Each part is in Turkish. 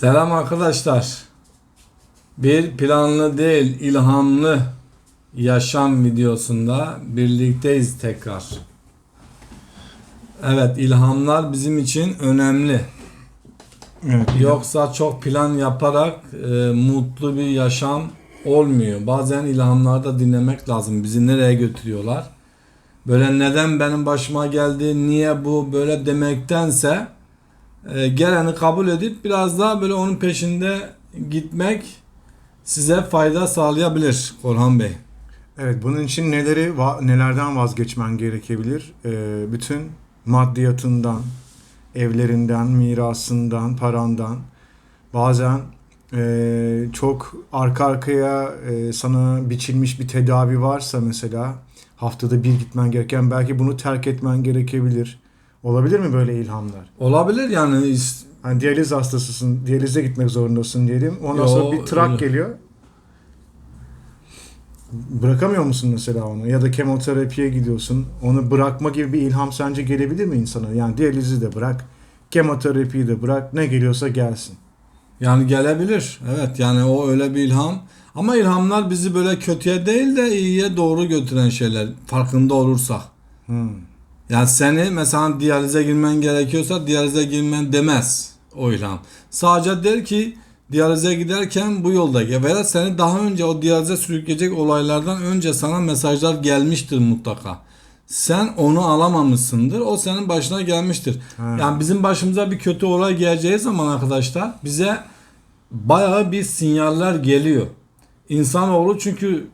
Selam arkadaşlar. Bir planlı değil, ilhamlı yaşam videosunda birlikteyiz tekrar. Evet, ilhamlar bizim için önemli. Evet. Yoksa çok plan yaparak e, mutlu bir yaşam olmuyor. Bazen ilhamları da dinlemek lazım. Bizi nereye götürüyorlar? Böyle neden benim başıma geldi, niye bu böyle demektense e, geleni kabul edip biraz daha böyle onun peşinde gitmek size fayda sağlayabilir Korhan Bey. Evet, bunun için neleri nelerden vazgeçmen gerekebilir? Ee, bütün maddiyatından, evlerinden, mirasından, parandan. Bazen e, çok arka arkaya e, sana biçilmiş bir tedavi varsa mesela haftada bir gitmen gereken belki bunu terk etmen gerekebilir. Olabilir mi böyle ilhamlar? Olabilir yani Hani diyaliz hastasısın, diyalize gitmek zorundasın diyelim. Ondan Yo, sonra bir trak öyle. geliyor. Bırakamıyor musun mesela onu? Ya da kemoterapiye gidiyorsun. Onu bırakma gibi bir ilham sence gelebilir mi insana? Yani diyalizi de bırak, kemoterapiyi de bırak, ne geliyorsa gelsin. yani gelebilir. Evet yani o öyle bir ilham. Ama ilhamlar bizi böyle kötüye değil de iyiye doğru götüren şeyler farkında olursak. Hmm. Yani seni mesela diyalize girmen gerekiyorsa diyalize girmen demez o ilham. Sadece der ki diyalize giderken bu yolda. Veya seni daha önce o diyalize sürükleyecek olaylardan önce sana mesajlar gelmiştir mutlaka. Sen onu alamamışsındır. O senin başına gelmiştir. Ha. Yani bizim başımıza bir kötü olay geleceği zaman arkadaşlar bize bayağı bir sinyaller geliyor. İnsanoğlu çünkü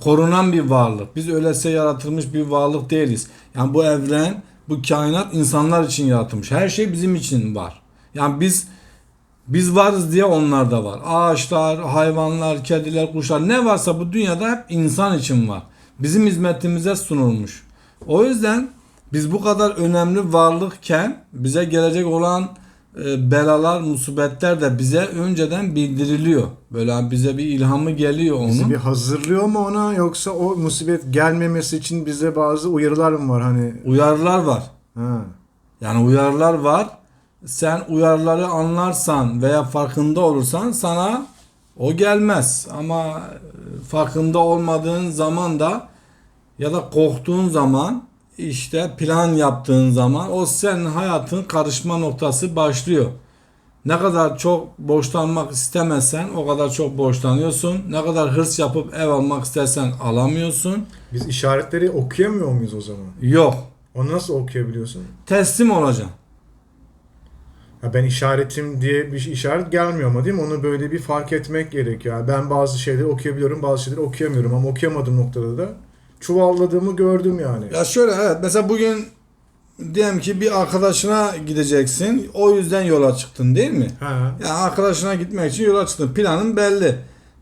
korunan bir varlık. Biz öylese yaratılmış bir varlık değiliz. Yani bu evren, bu kainat insanlar için yaratılmış. Her şey bizim için var. Yani biz biz varız diye onlar da var. Ağaçlar, hayvanlar, kediler, kuşlar ne varsa bu dünyada hep insan için var. Bizim hizmetimize sunulmuş. O yüzden biz bu kadar önemli varlıkken bize gelecek olan belalar, musibetler de bize önceden bildiriliyor. Böyle bize bir ilhamı geliyor onun. Bizi bir hazırlıyor mu ona yoksa o musibet gelmemesi için bize bazı uyarılar mı var hani? Uyarılar var. Ha. Yani uyarılar var. Sen uyarıları anlarsan veya farkında olursan sana o gelmez. Ama e, farkında olmadığın zaman da ya da korktuğun zaman işte plan yaptığın zaman o senin hayatın karışma noktası başlıyor. Ne kadar çok borçlanmak istemezsen o kadar çok borçlanıyorsun. Ne kadar hırs yapıp ev almak istersen alamıyorsun. Biz işaretleri okuyamıyor muyuz o zaman? Yok. Onu nasıl okuyabiliyorsun? Teslim olacaksın. Ha ben işaretim diye bir işaret gelmiyor ama değil mi? Onu böyle bir fark etmek gerekiyor. Yani ben bazı şeyleri okuyabiliyorum, bazı şeyleri okuyamıyorum ama okuyamadığım noktada da çuvalladığımı gördüm yani. Ya şöyle evet mesela bugün diyelim ki bir arkadaşına gideceksin. O yüzden yola çıktın değil mi? Ha. Ya arkadaşına gitmek için yola çıktın. Planın belli.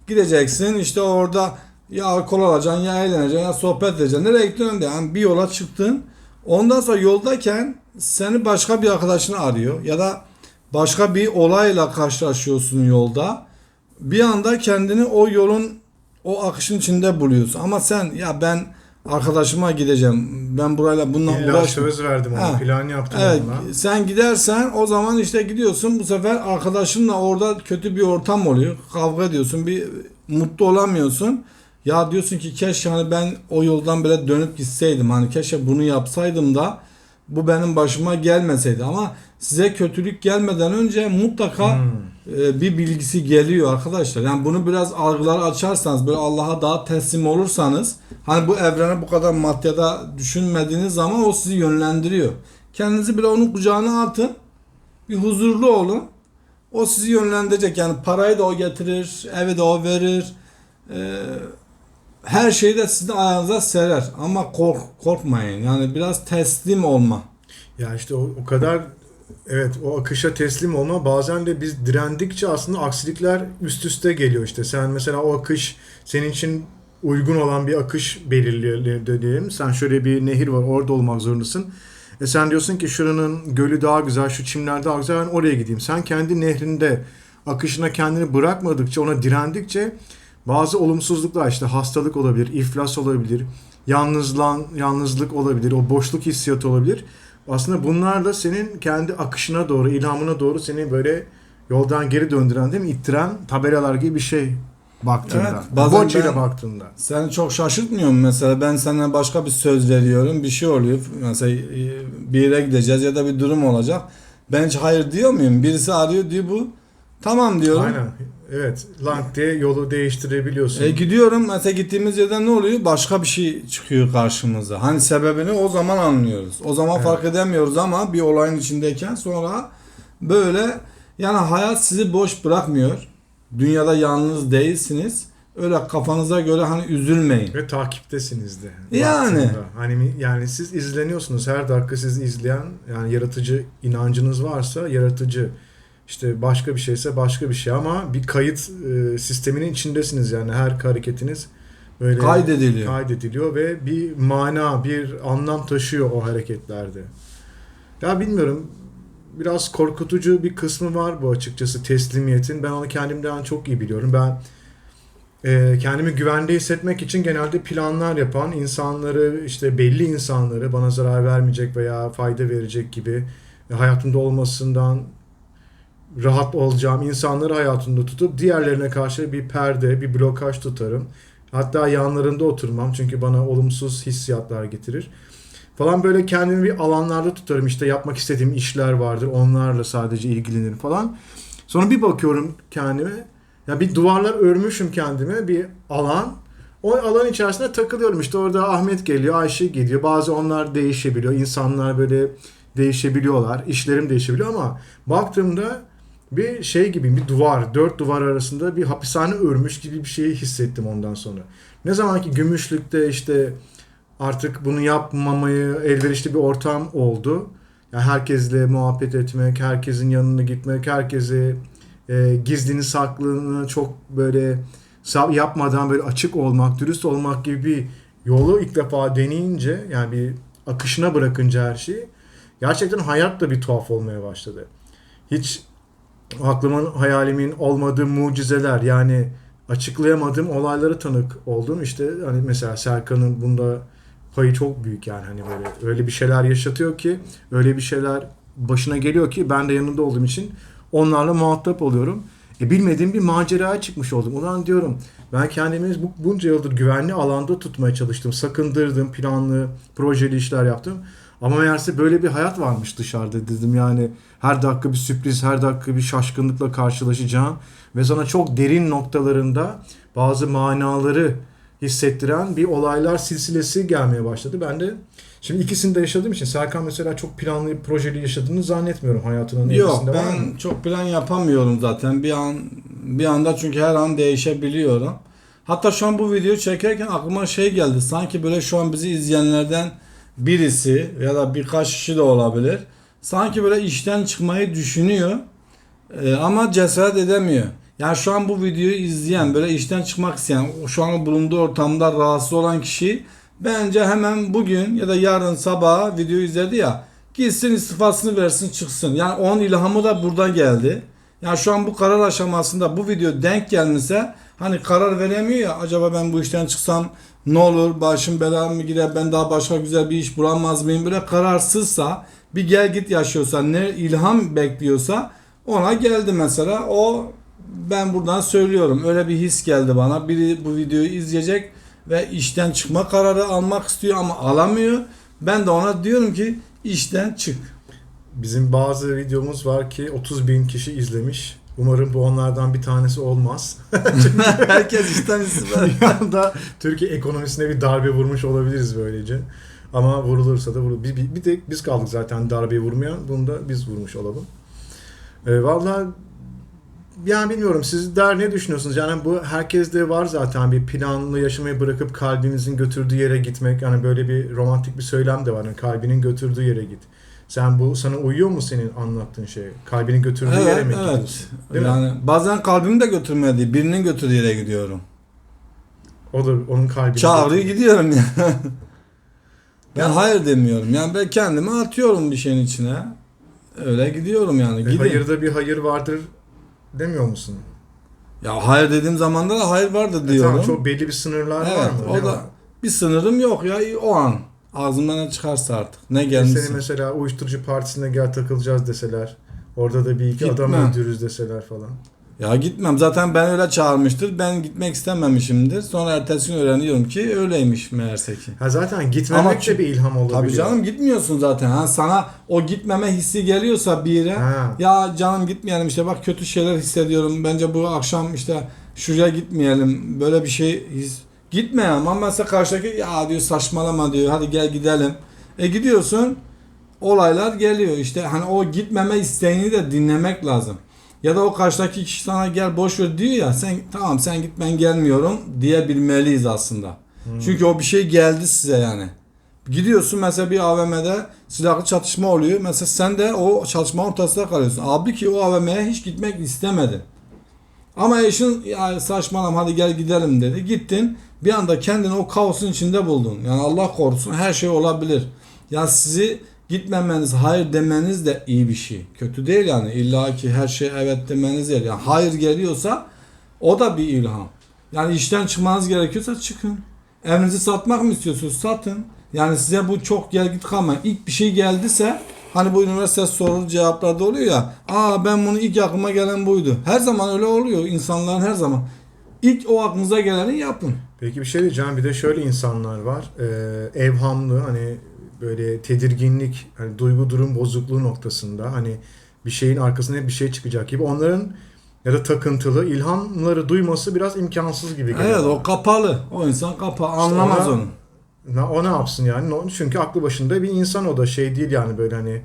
Gideceksin işte orada ya alkol alacaksın ya eğleneceksin ya sohbet edeceksin. Nereye gittin de yani bir yola çıktın. Ondan sonra yoldayken seni başka bir arkadaşını arıyor ya da başka bir olayla karşılaşıyorsun yolda. Bir anda kendini o yolun o akışın içinde buluyorsun. Ama sen ya ben arkadaşıma gideceğim. Ben burayla bununla İlla uğraşmam. söz verdim ona, Ha. plan yaptım Evet ona. sen gidersen o zaman işte gidiyorsun bu sefer arkadaşınla orada kötü bir ortam oluyor. Kavga ediyorsun bir mutlu olamıyorsun. Ya diyorsun ki keşke hani ben o yoldan böyle dönüp gitseydim. Hani keşke bunu yapsaydım da bu benim başıma gelmeseydi. Ama size kötülük gelmeden önce mutlaka Hmm. e, bir bilgisi geliyor arkadaşlar. Yani bunu biraz algıları açarsanız böyle Allah'a daha teslim olursanız hani bu evrene bu kadar maddiyata düşünmediğiniz zaman o sizi yönlendiriyor. Kendinizi bile onun kucağına atın. Bir huzurlu olun. O sizi yönlendirecek. Yani parayı da o getirir, evi de o verir. Ee, her şeyi de sizin ayağınıza serer. Ama kork, korkmayın. Yani biraz teslim olma. Ya işte o, o kadar evet o akışa teslim olma bazen de biz direndikçe aslında aksilikler üst üste geliyor işte. Sen mesela o akış senin için uygun olan bir akış belirliyor diyelim. Sen şöyle bir nehir var orada olmak zorundasın. E sen diyorsun ki şuranın gölü daha güzel, şu çimler daha güzel ben oraya gideyim. Sen kendi nehrinde akışına kendini bırakmadıkça, ona direndikçe bazı olumsuzluklar işte hastalık olabilir, iflas olabilir, yalnızlan, yalnızlık olabilir, o boşluk hissiyatı olabilir. Aslında bunlar da senin kendi akışına doğru, ilhamına doğru seni böyle yoldan geri döndüren değil mi? İttiren tabelalar gibi bir şey baktığında. Evet, Boçayla ben- baktığında. Seni çok şaşırtmıyor mu mesela ben sana başka bir söz veriyorum bir şey oluyor mesela e, bir yere gideceğiz ya da bir durum olacak ben hiç hayır diyor muyum birisi arıyor diyor bu tamam diyorum Aynen. Evet. Lang diye yolu değiştirebiliyorsun. e, gidiyorum mesela gittiğimiz yerden ne oluyor başka bir şey çıkıyor karşımıza hani sebebini o zaman anlıyoruz o zaman Evet. fark edemiyoruz ama bir olayın içindeyken sonra böyle yani hayat sizi boş bırakmıyor dünyada yalnız değilsiniz öyle kafanıza göre hani üzülmeyin Ve takiptesiniz de. Yani. baktığında. Hani yani siz izleniyorsunuz. Her dakika siz izleyen yani yaratıcı inancınız varsa yaratıcı işte başka bir şeyse başka bir şey ama bir kayıt e, sisteminin içindesiniz yani her hareketiniz böyle kaydediliyor. kaydediliyor ve bir mana, bir anlam taşıyor o hareketlerde. Ya bilmiyorum biraz korkutucu bir kısmı var bu açıkçası teslimiyetin. Ben onu kendimden çok iyi biliyorum. Ben e, kendimi güvende hissetmek için genelde planlar yapan insanları işte belli insanları bana zarar vermeyecek veya fayda verecek gibi e, hayatımda olmasından rahat olacağım insanları hayatımda tutup diğerlerine karşı bir perde, bir blokaj tutarım. Hatta yanlarında oturmam çünkü bana olumsuz hissiyatlar getirir. Falan böyle kendimi bir alanlarda tutarım. İşte yapmak istediğim işler vardır. Onlarla sadece ilgilenirim falan. Sonra bir bakıyorum kendime. Ya bir duvarlar örmüşüm kendime bir alan. O alan içerisinde takılıyorum. İşte orada Ahmet geliyor, Ayşe geliyor. Bazı onlar değişebiliyor. İnsanlar böyle değişebiliyorlar. İşlerim değişebiliyor ama baktığımda bir şey gibi bir duvar, dört duvar arasında bir hapishane örmüş gibi bir şeyi hissettim ondan sonra. Ne zaman ki gümüşlükte işte artık bunu yapmamayı elverişli bir ortam oldu. Yani herkesle muhabbet etmek, herkesin yanına gitmek, herkese e, gizlini saklını çok böyle yapmadan böyle açık olmak, dürüst olmak gibi bir yolu ilk defa deneyince yani bir akışına bırakınca her şeyi gerçekten hayat da bir tuhaf olmaya başladı. Hiç aklımın hayalimin olmadığı mucizeler yani açıklayamadığım olaylara tanık oldum. İşte hani mesela Serkan'ın bunda payı çok büyük yani hani böyle öyle bir şeyler yaşatıyor ki öyle bir şeyler başına geliyor ki ben de yanında olduğum için onlarla muhatap oluyorum. E bilmediğim bir maceraya çıkmış oldum. Ulan diyorum ben kendimi bu, bunca yıldır güvenli alanda tutmaya çalıştım. Sakındırdım, planlı, projeli işler yaptım. Ama meğerse böyle bir hayat varmış dışarıda dedim yani. Her dakika bir sürpriz, her dakika bir şaşkınlıkla karşılaşacağım. Ve sana çok derin noktalarında bazı manaları hissettiren bir olaylar silsilesi gelmeye başladı. Ben de şimdi ikisini de yaşadığım için Serkan mesela çok planlı, projeli yaşadığını zannetmiyorum hayatının Yok ben çok plan yapamıyorum zaten. Bir an bir anda çünkü her an değişebiliyorum. Hatta şu an bu videoyu çekerken aklıma şey geldi. Sanki böyle şu an bizi izleyenlerden birisi ya da birkaç kişi de olabilir. Sanki böyle işten çıkmayı düşünüyor. Ee, ama cesaret edemiyor. Yani şu an bu videoyu izleyen böyle işten çıkmak isteyen şu an bulunduğu ortamda rahatsız olan kişi bence hemen bugün ya da yarın sabah videoyu izledi ya gitsin istifasını versin çıksın. Yani onun ilhamı da burada geldi. Yani şu an bu karar aşamasında bu video denk gelmişse hani karar veremiyor ya acaba ben bu işten çıksam ne olur? Başım belaya mı girer ben daha başka güzel bir iş bulamaz mıyım? Böyle kararsızsa bir gel git yaşıyorsa ne ilham bekliyorsa ona geldi mesela. O ben buradan söylüyorum. Öyle bir his geldi bana. Biri bu videoyu izleyecek ve işten çıkma kararı almak istiyor ama alamıyor. Ben de ona diyorum ki işten çık. Bizim bazı videomuz var ki 30 bin kişi izlemiş. Umarım bu onlardan bir tanesi olmaz. herkes işten istifa bir anda Türkiye ekonomisine bir darbe vurmuş olabiliriz böylece. Ama vurulursa da vurulur. Bir, bir, bir tek biz kaldık zaten darbeyi vurmayan. Bunu da biz vurmuş olalım. Ee, Valla yani bilmiyorum siz der ne düşünüyorsunuz? Yani bu herkeste var zaten bir planlı yaşamayı bırakıp kalbinizin götürdüğü yere gitmek. Yani böyle bir romantik bir söylem de var. Yani kalbinin götürdüğü yere git. Sen bu sana uyuyor mu senin anlattığın şey? Kalbinin götürdüğü yere Evet, mi evet. gidiyorsun? Değil mi? yani bazen kalbim de götürmedi. Birinin götürdüğü yere gidiyorum. O da onun kalbini Çağırıyor gidiyorum ya. ben Ya- hayır demiyorum. Yani ben kendimi atıyorum bir şeyin içine. Öyle gidiyorum yani. E, Gidin. hayırda bir hayır vardır demiyor musun? Ya hayır dediğim zamanda da hayır vardı E, diyorum. tamam, çok belli bir sınırlar var evet, mı? o Ne da var? bir sınırım yok ya o an. Ağzımdan ne çıkarsa artık. Ne gelmişse. Seni mesela uyuşturucu partisine gel takılacağız deseler. Orada da bir iki adam Gitmem. öldürürüz deseler falan. Ya gitmem. Zaten ben öyle çağırmıştır. Ben gitmek istememişimdir. Sonra ertesi gün öğreniyorum ki öyleymiş meğerse ki. Ha zaten gitmemek Ama de bir ilham olabiliyor. Tabii canım gitmiyorsun zaten. Ha, sana o gitmeme hissi geliyorsa bir yere Ha. ya canım gitmeyelim işte bak kötü şeyler hissediyorum. Bence bu akşam işte şuraya gitmeyelim. Böyle bir şey his. Gitmeyelim ama mesela karşıdaki ya diyor saçmalama diyor. Hadi gel gidelim. E gidiyorsun. Olaylar geliyor. İşte hani o gitmeme isteğini de dinlemek lazım. Ya da o karşıdaki kişi sana gel boş ver diyor ya sen tamam sen git ben gelmiyorum diyebilmeliyiz aslında. Çünkü o bir şey geldi size yani. Gidiyorsun mesela bir AVM'de silahlı çatışma oluyor. Mesela sen de o çatışma ortasında kalıyorsun. Abi ki o AVM'ye hiç gitmek istemedin. Ama eşin ya saçmalama hadi gel gidelim dedi. Gittin bir anda kendini o kaosun içinde buldun. Yani Allah korusun her şey olabilir. Ya sizi gitmemeniz, hayır demeniz de iyi bir şey. Kötü değil yani. İlla ki her şey evet demeniz değil. Yani hayır geliyorsa o da bir ilham. Yani işten çıkmanız gerekiyorsa çıkın. Evinizi satmak mı istiyorsunuz? Satın. Yani size bu çok gel git kalmayın. İlk bir şey geldiyse hani bu üniversite soru cevaplarda oluyor ya. Aa ben bunu ilk aklıma gelen buydu. Her zaman öyle oluyor. İnsanların her zaman. İlk o aklınıza geleni yapın. Peki bir şey diyeceğim. Bir de şöyle insanlar var. Ee, evhamlı hani böyle tedirginlik, hani duygu durum bozukluğu noktasında hani bir şeyin arkasında hep bir şey çıkacak gibi. Onların ya da takıntılı ilhamları duyması biraz imkansız gibi geliyor. Evet o kapalı. O insan kapalı. Anlamaz ona- onu. O ne yapsın yani? Çünkü aklı başında bir insan o da şey değil yani böyle hani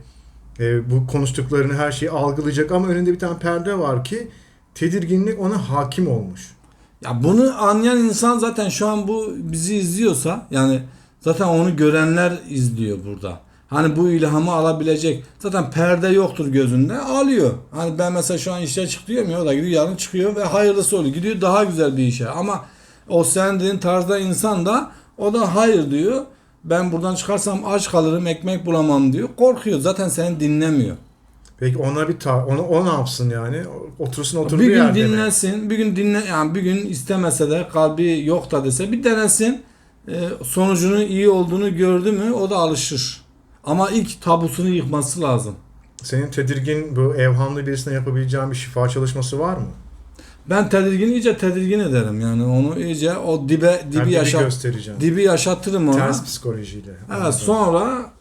e, bu konuştuklarını her şeyi algılayacak ama önünde bir tane perde var ki tedirginlik ona hakim olmuş. Ya bunu anlayan insan zaten şu an bu bizi izliyorsa yani zaten onu görenler izliyor burada. Hani bu ilhamı alabilecek. Zaten perde yoktur gözünde alıyor. Hani ben mesela şu an işe çık diyorum ya o da gidiyor yarın çıkıyor ve hayırlısı oluyor. Gidiyor daha güzel bir işe ama o sen dediğin tarzda insan da o da hayır diyor. Ben buradan çıkarsam aç kalırım ekmek bulamam diyor. Korkuyor zaten seni dinlemiyor. Peki ona bir ta onu o ne yapsın yani? Otursun oturduğu bir gün yerde mi? bir gün dinle yani bir gün istemese de kalbi yok da dese bir denesin. Ee, sonucunun iyi olduğunu gördü mü o da alışır. Ama ilk tabusunu yıkması lazım. Senin tedirgin bu evhamlı birisine yapabileceğin bir şifa çalışması var mı? Ben tedirgin iyice tedirgin ederim yani onu iyice o dibe dibi dibi yaşat göstereceğim. dibi yaşatırım ona. Ters psikolojiyle. Evet Anladım. sonra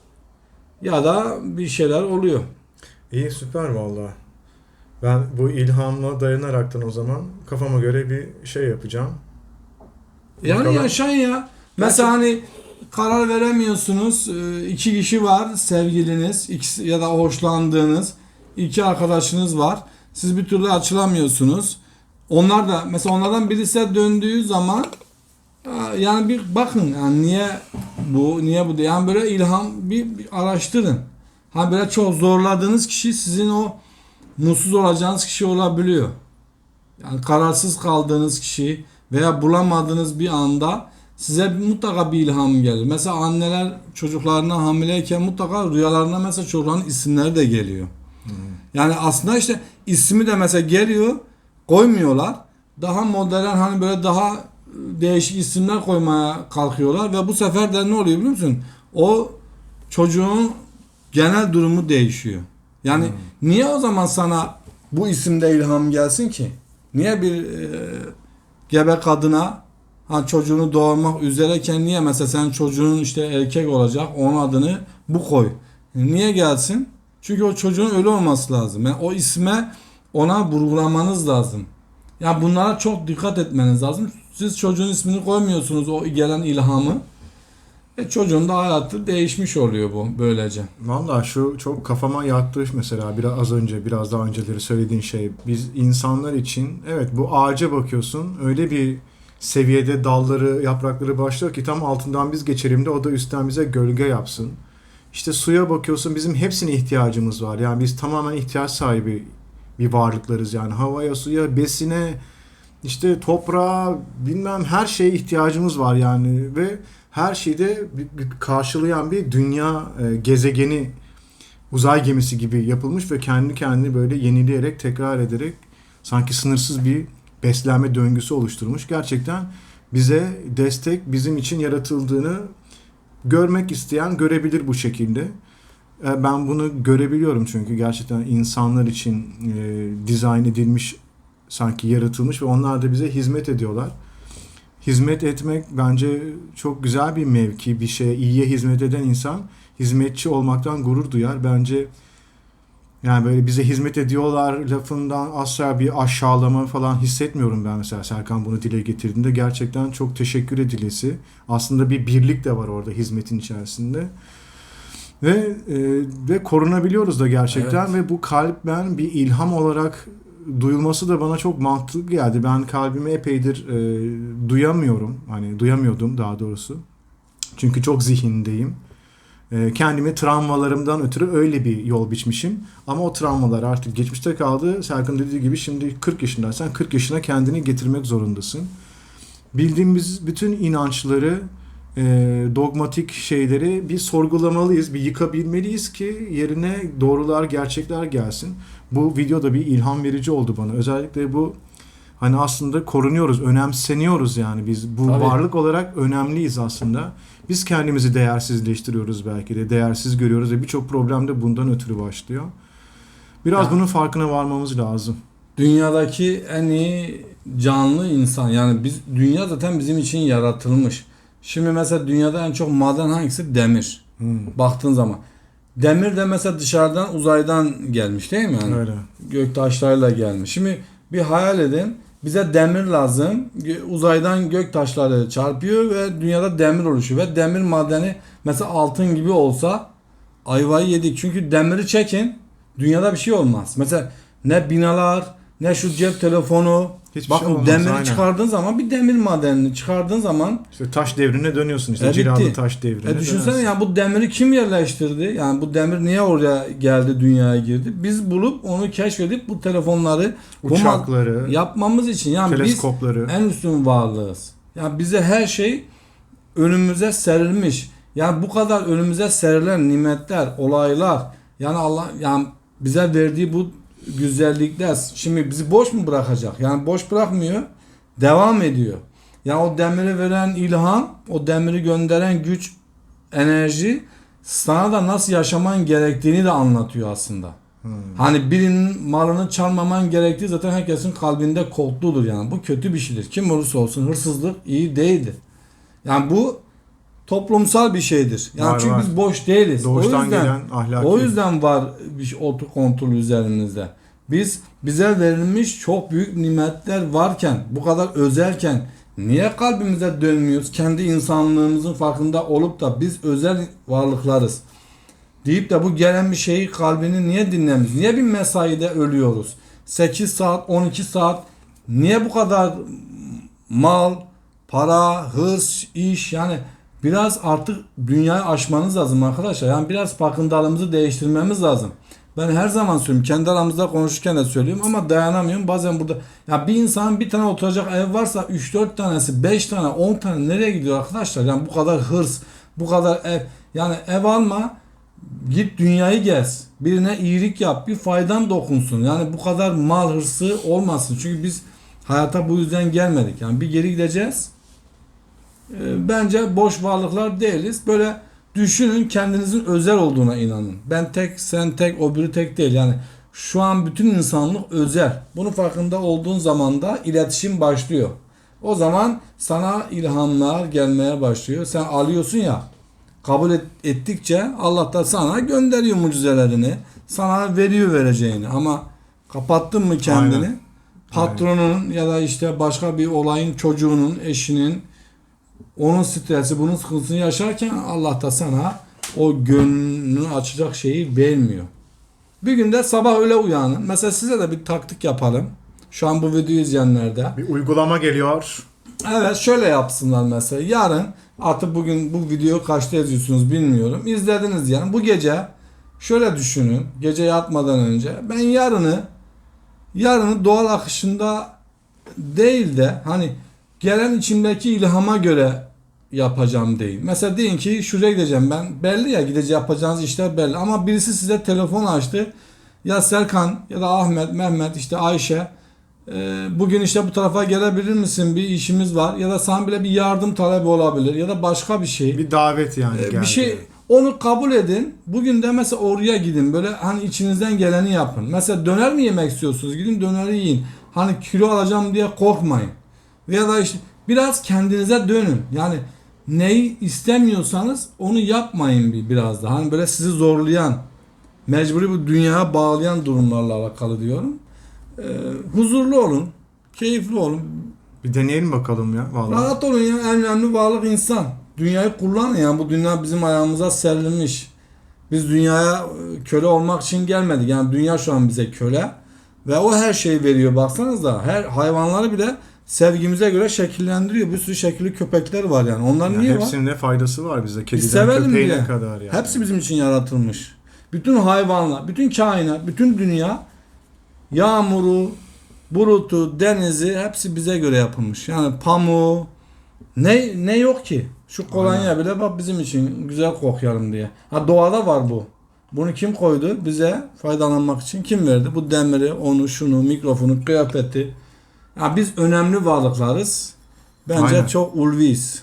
ya da bir şeyler oluyor. İyi süper valla. Ben bu ilhamla dayanaraktan o zaman kafama göre bir şey yapacağım. Yani Bakalım. yaşayın ya. Mesela hani karar veremiyorsunuz. Ee, iki kişi var sevgiliniz ikisi ya da hoşlandığınız iki arkadaşınız var. Siz bir türlü açılamıyorsunuz. Onlar da mesela onlardan birisi döndüğü zaman aa, yani bir bakın yani niye bu niye bu diye yani böyle ilham bir, bir araştırın. Ha böyle çok zorladığınız kişi sizin o mutsuz olacağınız kişi olabiliyor. Yani kararsız kaldığınız kişi veya bulamadığınız bir anda size mutlaka bir ilham gelir. Mesela anneler çocuklarına hamileyken mutlaka rüyalarına mesela çocukların isimleri de geliyor. Yani aslında işte ismi de mesela geliyor koymuyorlar. Daha modern hani böyle daha değişik isimler koymaya kalkıyorlar ve bu sefer de ne oluyor biliyor musun? O çocuğun genel durumu değişiyor. Yani niye o zaman sana bu isimde ilham gelsin ki? Niye bir e, gebe kadına ha çocuğunu doğurmak üzereyken niye mesela sen çocuğun işte erkek olacak onun adını bu koy. Niye gelsin? Çünkü o çocuğun ölü olması lazım. Yani o isme ona vurgulamanız lazım. Ya bunlara çok dikkat etmeniz lazım. Siz çocuğun ismini koymuyorsunuz o gelen ilhamı. E çocuğun da hayatı değişmiş oluyor bu böylece. Valla şu çok kafama yattı mesela biraz az önce biraz daha önceleri söylediğin şey. Biz insanlar için evet bu ağaca bakıyorsun öyle bir seviyede dalları yaprakları başlıyor ki tam altından biz geçelim de o da üstten bize gölge yapsın. İşte suya bakıyorsun bizim hepsine ihtiyacımız var. Yani biz tamamen ihtiyaç sahibi bir varlıklarız yani havaya, suya, besine, işte toprağa, bilmem her şeye ihtiyacımız var yani ve her şeyde karşılayan bir dünya e, gezegeni uzay gemisi gibi yapılmış ve kendi kendini böyle yenileyerek tekrar ederek sanki sınırsız bir beslenme döngüsü oluşturmuş. Gerçekten bize destek bizim için yaratıldığını görmek isteyen görebilir bu şekilde. E, Ben bunu görebiliyorum çünkü gerçekten insanlar için e, dizayn edilmiş sanki yaratılmış ve onlar da bize hizmet ediyorlar. Hizmet etmek bence çok güzel bir mevki, bir şeye iyiye hizmet eden insan hizmetçi olmaktan gurur duyar. Bence yani böyle bize hizmet ediyorlar lafından asla bir aşağılama falan hissetmiyorum ben mesela Serkan bunu dile getirdiğinde. Gerçekten çok teşekkür edilesi. Aslında bir birlik de var orada hizmetin içerisinde. Ve e, ve korunabiliyoruz da gerçekten ve bu kalp ben bir ilham olarak duyulması da bana çok mantıklı geldi. Ben kalbimi epeydir e, duyamıyorum. Hani duyamıyordum daha doğrusu. Çünkü çok zihindeyim. E, kendimi travmalarımdan ötürü öyle bir yol biçmişim. Ama o travmalar artık geçmişte kaldı. Serkan dediği gibi şimdi 40 yaşındaysan 40 yaşına kendini getirmek zorundasın. Bildiğimiz bütün inançları, e, dogmatik şeyleri bir sorgulamalıyız, bir yıkabilmeliyiz ki yerine doğrular, gerçekler gelsin. Bu video da bir ilham verici oldu bana. Özellikle bu hani aslında korunuyoruz, önemseniyoruz yani biz. Bu Tabii. varlık olarak önemliyiz aslında. Biz kendimizi değersizleştiriyoruz belki de. Değersiz görüyoruz ve birçok problem de bundan ötürü başlıyor. Biraz Ya. bunun farkına varmamız lazım. Dünyadaki en iyi canlı insan yani biz dünya zaten bizim için yaratılmış. Şimdi mesela dünyada en çok maden hangisi? Demir. Hmm. Baktığın zaman. Demir de mesela dışarıdan uzaydan gelmiş değil mi? Yani Öyle. göktaşlarıyla gelmiş. Şimdi bir hayal edin. Bize demir lazım. Uzaydan göktaşları çarpıyor ve dünyada demir oluşuyor. Ve demir madeni mesela altın gibi olsa ayvayı yedik. Çünkü demiri çekin dünyada bir şey olmaz. Mesela ne binalar ne şu cep telefonu. Hiçbir Bak şey bu olmaz, demiri aynen. çıkardığın zaman bir demir madenini çıkardığın zaman İşte taş devrine dönüyorsun işte. E, bitti. cilalı taş devrine. e düşünsene dönersin. ya bu demiri kim yerleştirdi? Yani bu demir niye oraya geldi, dünyaya girdi? Biz bulup onu keşfedip bu telefonları bu Uçakları, yapmamız için yani biz en üstün varlığız. Yani bize her şey önümüze serilmiş. Yani bu kadar önümüze serilen nimetler, olaylar yani Allah yani bize verdiği bu güzellikler şimdi bizi boş mu bırakacak? Yani boş bırakmıyor. Devam ediyor. Yani o demiri veren ilham, o demiri gönderen güç, enerji sana da nasıl yaşaman gerektiğini de anlatıyor aslında. Hmm. Hani birinin malını çalmaman gerektiği zaten herkesin kalbinde kodludur yani. Bu kötü bir şeydir. Kim olursa olsun hırsızlık iyi değildir. Yani bu toplumsal bir şeydir. Yani Var, çünkü var. biz boş değiliz. Doğuştan o yüzden, gelen ahlaki. o yüzden var bir otu kontrol üzerimizde. Biz bize verilmiş çok büyük nimetler varken, bu kadar özelken niye kalbimize dönmüyoruz? Kendi insanlığımızın farkında olup da biz özel varlıklarız. Deyip de bu gelen bir şeyi kalbini niye dinlemiyoruz? Niye bir mesaide ölüyoruz? 8 saat, 12 saat niye bu kadar mal, para, hırs, iş yani biraz artık dünyayı aşmanız lazım arkadaşlar. Yani biraz farkındalığımızı değiştirmemiz lazım. Ben her zaman söylüyorum. Kendi aramızda konuşurken de söylüyorum ama dayanamıyorum. Bazen burada ya bir insanın bir tane oturacak ev varsa 3-4 tanesi, 5 tane, 10 tane nereye gidiyor arkadaşlar? Yani bu kadar hırs, bu kadar ev. Yani ev alma, git dünyayı gez. Birine iyilik yap, bir faydan dokunsun. Yani bu kadar mal hırsı olmasın. Çünkü biz hayata bu yüzden gelmedik. Yani bir geri gideceğiz. Ee, Bence boş varlıklar değiliz. Böyle düşünün kendinizin özel olduğuna inanın. Ben tek, sen tek, o biri tek değil. Yani şu an bütün insanlık özel. Bunun farkında olduğun zaman da iletişim başlıyor. O zaman sana ilhamlar gelmeye başlıyor. Sen alıyorsun ya. Kabul et- ettikçe Allah da sana gönderiyor mucizelerini. Sana veriyor vereceğini. Ama kapattın mı kendini? Aynen. Patronun ya da işte başka bir olayın çocuğunun, eşinin onun stresi, bunun sıkıntısını yaşarken Allah da sana o gönlünü açacak şeyi vermiyor. Bir günde sabah öyle uyanın. Mesela size de bir taktik yapalım. Şu an bu videoyu izleyenlerde. Bir uygulama geliyor. Evet şöyle yapsınlar mesela. Yarın artık bugün bu videoyu kaçta yazıyorsunuz bilmiyorum. İzlediniz yani. Bu gece şöyle düşünün. Gece yatmadan önce ben yarını yarını doğal akışında değil de hani gelen içimdeki ilhama göre yapacağım değil. Mesela deyin ki şuraya gideceğim ben. Belli ya gideceği yapacağınız işler belli. Ama birisi size telefon açtı. Ya Serkan ya da Ahmet, Mehmet işte Ayşe ee, bugün işte bu tarafa gelebilir misin? Bir işimiz var. Ya da sana bile bir yardım talebi olabilir. Ya da başka bir şey. Bir davet yani geldi. bir şey Onu kabul edin. Bugün de mesela oraya gidin. Böyle hani içinizden geleni yapın. Mesela döner mi yemek istiyorsunuz? Gidin döneri yiyin. Hani kilo alacağım diye korkmayın. Veya da işte biraz kendinize dönün. Yani neyi istemiyorsanız onu yapmayın bir biraz da. Hani böyle sizi zorlayan, mecburi bu dünyaya bağlayan durumlarla alakalı diyorum. Ee, huzurlu olun, keyifli olun, Bir deneyelim bakalım ya vallahi. Rahat olun ya en önemli varlık insan. Dünyayı kullanın ya bu dünya bizim ayağımıza serilmiş. Biz dünyaya e, köle olmak için gelmedik. Yani dünya şu an bize köle. Ve o her şeyi veriyor baksanıza. Her hayvanları bile sevgimize göre şekillendiriyor. Bir sürü şekilli köpekler var yani. Onlar Yani niye var? hepsinin ne faydası var bize Biz kediden köpeğine diye. kadar yani. Hepsi bizim için yaratılmış. Bütün hayvanlar, bütün kainat, bütün dünya yağmuru, bulutu, denizi hepsi bize göre yapılmış. Yani pamuğu ne ne yok ki? Şu kolonya bile bak bizim için güzel kokuyalım diye. Ha doğada var bu. Bunu kim koydu? Bize faydalanmak için kim verdi? Bu demiri, onu, şunu, mikrofonu, kıyafeti. Ya biz önemli varlıklarız. Bence Aynen. çok ulviyiz.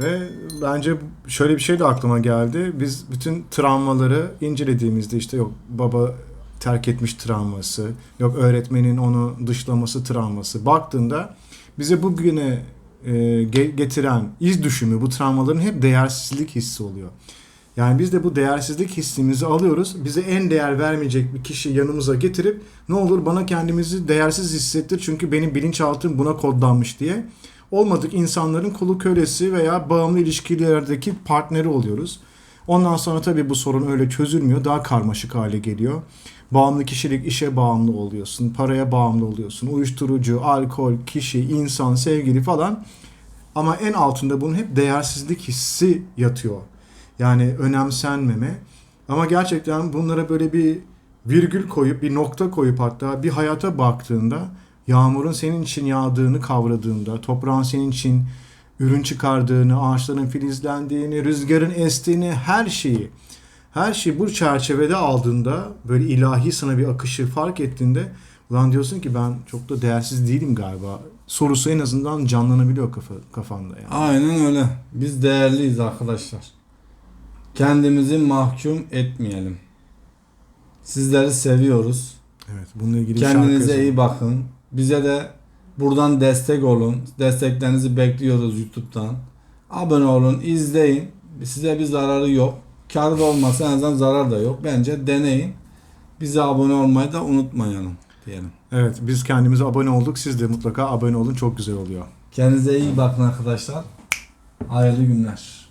Ve bence şöyle bir şey de aklıma geldi. Biz bütün travmaları incelediğimizde işte yok baba terk etmiş travması, yok öğretmenin onu dışlaması travması. Baktığında bize bugüne e, ge- getiren iz düşümü bu travmaların hep değersizlik hissi oluyor. Yani biz de bu değersizlik hissimizi alıyoruz. Bize en değer vermeyecek bir kişi yanımıza getirip ne olur bana kendimizi değersiz hissettir çünkü benim bilinçaltım buna kodlanmış diye olmadık insanların kulu kölesi veya bağımlı ilişkilerdeki partneri oluyoruz. Ondan sonra tabii bu sorun öyle çözülmüyor. Daha karmaşık hale geliyor. Bağımlı kişilik işe bağımlı oluyorsun, paraya bağımlı oluyorsun. Uyuşturucu, alkol, kişi, insan, sevgili falan. Ama en altında bunun hep değersizlik hissi yatıyor. Yani önemsenmeme. Ama gerçekten bunlara böyle bir virgül koyup, bir nokta koyup hatta bir hayata baktığında yağmurun senin için yağdığını kavradığında, toprağın senin için ürün çıkardığını, ağaçların filizlendiğini, rüzgarın estiğini, her şeyi, her şeyi bu çerçevede aldığında, böyle ilahi sana bir akışı fark ettiğinde, ulan diyorsun ki ben çok da değersiz değilim galiba. Sorusu en azından canlanabiliyor kafa, kafanda yani. Aynen öyle. Biz değerliyiz arkadaşlar. Kendimizi mahkum etmeyelim. Sizleri seviyoruz. Evet, bununla ilgili şarkı Kendinize iyi bakın. Bize de buradan destek olun. Desteklerinizi bekliyoruz YouTube'dan. Abone olun, izleyin. Size bir zararı yok. Kar da olmasa en azından zarar da yok. Bence deneyin. Bize abone olmayı da unutmayalım diyelim. Evet, biz kendimize abone olduk. Siz de mutlaka abone olun. Çok güzel oluyor. Kendinize iyi bakın arkadaşlar. Hayırlı günler.